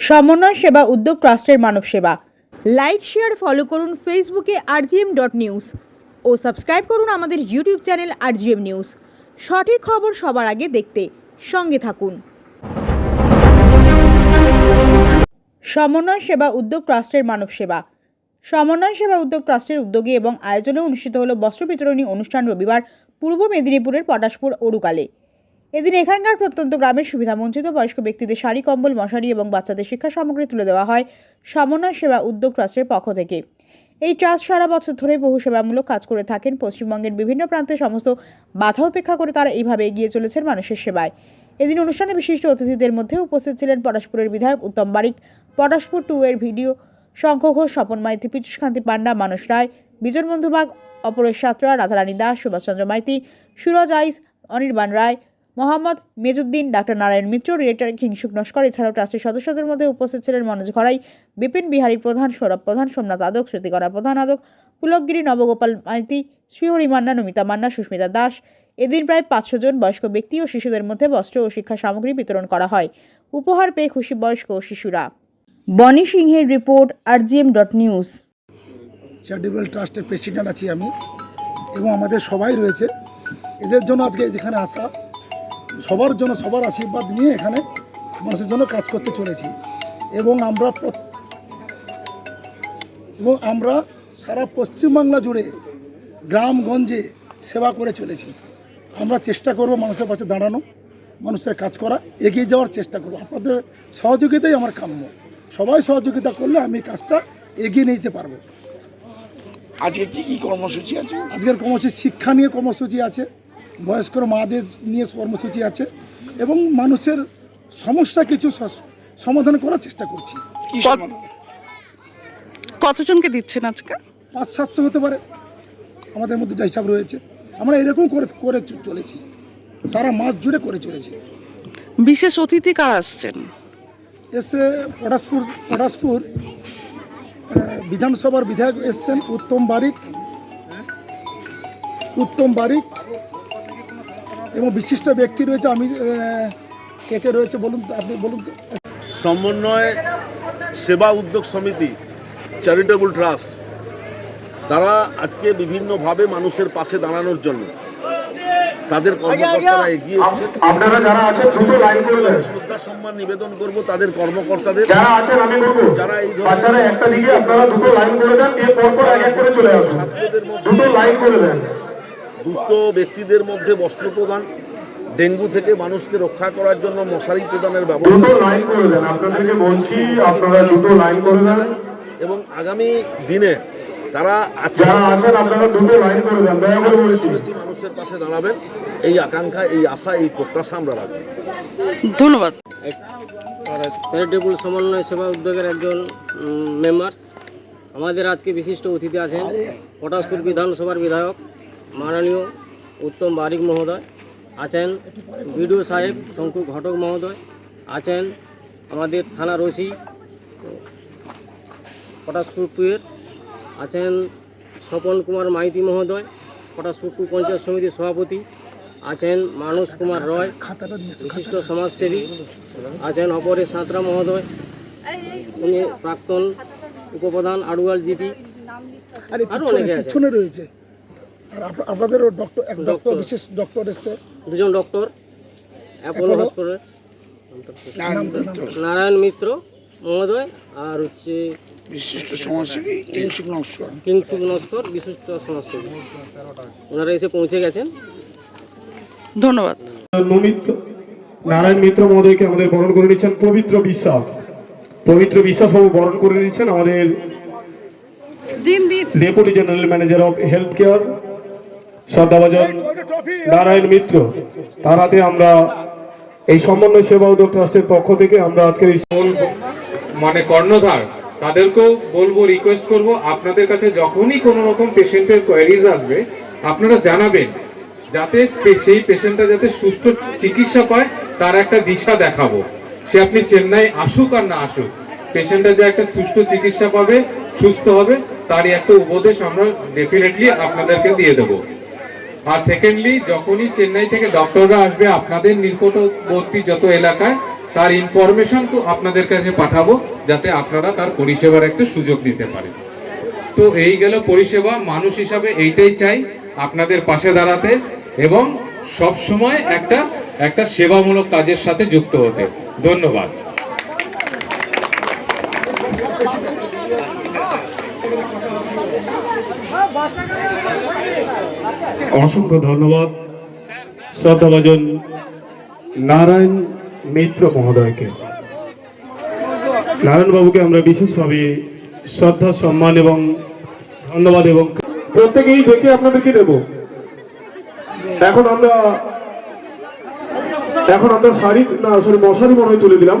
সমন্বয় সেবা, উদ্যোগ, ট্রাস্টের মানব সেবা। লাইক শেয়ার ফলো করুন ফেসবুকে আরজিএম ডট নিউজ ও সাবস্ক্রাইব করুন আমাদের ইউটিউব চ্যানেল আরজিএম নিউজ সঠিক খবর সবার আগে দেখতে সঙ্গে থাকুন। সমন্বয় সেবা, উদ্যোগ, ট্রাস্টের মানব সেবা। সমন্বয় সেবা, উদ্যোগ, ট্রাস্টের উদ্যোগে এবং আয়োজনে অনুষ্ঠিত হলো বস্ত্র বিতরণী অনুষ্ঠান রবিবার পূর্ব মেদিনীপুরের পটাশপুর অরুকালে এদিন এখানকার প্রত্যন্ত গ্রামের সুবিধাবঞ্চিত বয়স্ক ব্যক্তিদের শাড়ি, কম্বল, মশারি এবং বাচ্চাদের শিক্ষা সামগ্রী তুলে দেওয়া হয় সমন্বয় সেবা উদ্যোগ ট্রাস্টের পক্ষ থেকে। এই ট্রাস্ট সারা বছর ধরে বহু সেবামূলক কাজ করে থাকেন। পশ্চিমবঙ্গের বিভিন্ন প্রান্তে সমস্ত বাধা উপেক্ষা করে তারা এইভাবে এগিয়ে চলেছেন মানুষের সেবায়। এদিন অনুষ্ঠানে বিশিষ্ট অতিথিদের মধ্যে উপস্থিত ছিলেন পটাশপুরের বিধায়ক উত্তম বারিক পটাশপুর টু এর ভিডিও শঙ্খ ঘোষ স্বপন মাইতি পীযুষকান্তি পান্ডা, মানস রায়, বিজন বন্ধুবাগ, অপরেশ সাঁতরা, রাধারানী দাস, সুভাষচন্দ্র মাইতি, সুরজ আইস, অনির্বাণ রায় মোহাম্মদ মেজুদ্দিন, ডাক্তার নারায়ণ মিত্র ডিরেক্টর কিংসুক নস্কর এছাড়াও ট্রাস্টের সদস্যদের মধ্যে উপস্থিত ছিলেন মনোজ ঘরাই, বিপিন বিহারী প্রধান, সৌরভ প্রধান, সোমনাথ আদক স্মৃতিকরা প্রধান আদক, পুলকগিরি, নবগোপাল মাইতি, শ্রীহরি মান্না, নমিতা মান্না, সুস্মিতা দাস। এদিন প্রায় পাঁচশো জন বয়স্ক ব্যক্তি ও শিশুদের মধ্যে বস্ত্র ও শিক্ষা সামগ্রী বিতরণ করা হয়। উপহার পেয়ে খুশি বয়স্ক ও শিশুরা। বনি সিংহের report, RGM dot news. Charitable ট্রাস্টের প্রেসিডেন্ট আছি আমি এবং আমাদের সবাই রয়েছে। এদের জন্য আজকে যেখানে আসা সবার জন্য সবার আশীর্বাদ নিয়ে এখানে মানুষের জন্য কাজ করতে চলেছি। এবং আমরা এবং আমরা সারা পশ্চিমবাংলা জুড়ে গ্রামগঞ্জে সেবা করে চলেছি। আমরা চেষ্টা করব মানুষের পাশে দাঁড়ানো মানুষের কাজ করা এগিয়ে যাওয়ার চেষ্টা করব। আপনাদের সহযোগিতাই আমার কাম্য। সবাই সহযোগিতা করলে আমি কাজটা এগিয়ে নিয়ে যেতে পারব। আজকে কি কি কর্মসূচি আছে? আজকের কর্মসূচি শিক্ষা নিয়ে কর্মসূচি আছে। বয়স্ক মাদের নিয়ে কর্মসূচি আছে এবং মানুষের সমস্যা কিছু সমাধান করার চেষ্টা করছি। কতজনকে দিচ্ছেন আজকে? পাঁচ সাতশো হতে পারে। আমাদের মধ্যে যা হিসাব রয়েছে। আমরা এরকম করে করে চলেছি। সারা মাস জুড়ে করে চলেছি। বিশেষ অতিথি কারা আসছেন? এসে পটাশপুর পটাশপুর বিধানসভার বিধায়ক এসছেন উত্তম বারিক। উত্তম বারিক এবং বিশিষ্ট ব্যক্তি রয়েছে আমি কে কে রয়েছে বলুন আপনি বলুন। সমন্বয় সেবা উদ্যোগ সমিতি চ্যারিটেবল ট্রাস্ট তারা আজকে বিভিন্নভাবে মানুষের পাশে দাঁড়ানোর জন্য তাদের কর্মকর্তারা এগিয়ে এসেছেন আপনারা যারা আছেন দুটো লাইন করবেন শ্রদ্ধা সম্মান নিবেদন করব তাদের কর্মকর্তাদের। যারা আছেন আমি বলব যারা এই ধরনের একটা দিকে আপনারা দুটো লাইন করে দেন দিয়ে পরপর এক এক করে চলে আসুন। ছাত্রদের মধ্যে দুটো লাইন করে দেন দুস্থ ব্যক্তিদের মধ্যে বস্ত্র প্রদান ডেঙ্গু থেকে মানুষকে রক্ষা করার জন্য মশারি প্রদানের ব্যবস্থা। এবং আগামী দিনে তারা আজকে বেশি মানুষের পাশে দাঁড়াবেন। এই আকাঙ্ক্ষা এই আশা এই প্রত্যাশা আমরা রাখব। ধন্যবাদ। চ্যারিটেবল সমন্বয় সেবা উদ্যোগের একজন মেম্বার আমাদের আজকে বিশিষ্ট অতিথি আছেন পটাশপুর বিধানসভার বিধায়ক। মাননীয় উত্তম বারিক মহোদয়, আছেন বিডিও সাহেব শঙ্কু ঘটক মহোদয়, আছেন আমাদের থানার ওসি পটাশপুর টুয়ের আছেন স্বপন কুমার মাইতি মহোদয় পটাশপুর টু পঞ্চায়েত সমিতির সভাপতি, আছেন মানস কুমার রয়, বিশিষ্ট সমাজসেবী, আছেন অপরেশ সাঁতরা মহোদয়, উনি প্রাক্তন উপপ্রধান আড়ুয়াল জিপি, আর এই আরও অনেকে আছে। পিছনে রয়েছে আর আপ- আপনাদেরও ডক্টর এক ডক্টর। বিশেষ ডক্টর এসছে। দুজন doctor Apollo. Hospital Narayan Mitra, মহোদয় আর হচ্ছে বিশিষ্ট সমাজসেবী কিংসুক নমস্কার কিংসুক নস্কর বিশিষ্ট সমাজসেবী। ওনারা এসে পৌঁছে গেছেন। ধন্যবাদ। নমিত নারায়ণ মিত্র মহোদয়কে আমাদের বরণ করে নিচ্ছেন পবিত্র বিশ্বাস। পবিত্র বিশ্বাস বাবু বরণ করে নিচ্ছেন আমাদের দিন দিন deputy general manager of health care শ্রদ্ধাভাজন নারায়ণ মিত্র তার হাতে আমরা এই সমন্বয় সেবা উদ্যোগ ট্রাস্টের পক্ষ থেকে আমরা আজকের এই মানে কর্ণধার তাদেরকেও বলব রিকোয়েস্ট করব আপনাদের কাছে যখনই কোনো রকম পেশেন্টের কোয়ারিজ আসবে আপনারা জানাবেন যাতে সেই পেশেন্টটা যাতে সুস্থ চিকিৎসা পায় তার একটা দিশা দেখাবো। সে আপনি চেন্নাই আসুক আর না আসুক পেশেন্টটা যে একটা সুস্থ চিকিৎসা পাবে সুস্থ হবে তারই একটা উপদেশ আমরা ডেফিনেটলি আপনাদেরকে দিয়ে দেবো। আর সেকেন্ডলি যখনই চেন্নাই থেকে ডক্টররা আসবে আপনাদের নিকটবর্তী যত এলাকায়, তার ইনফরমেশন তো আপনাদের কাছে পাঠাবো, যাতে আপনারা তার পরিষেবার একটা সুযোগ নিতে পারেন। তো এই গেল পরিষেবা, মানুষ হিসাবে এইটাই চাই আপনাদের পাশে দাঁড়াতে এবং সব সময় একটা একটা সেবামূলক কাজের সাথে যুক্ত হতে। ধন্যবাদ। অসংখ্য ধন্যবাদ। শ্রদ্ধাভাজন নারায়ণ মিত্র মহোদয়কে। নারায়ণবাবুকে আমরা বিশেষভাবে শ্রদ্ধা, সম্মান এবং ধন্যবাদ এবং প্রত্যেকেই দেখে আপনাদেরকে দেব। এখন আমরা এখন আমরা শাড়ি না সরি মশারি মনে হয় তুলে দিলাম।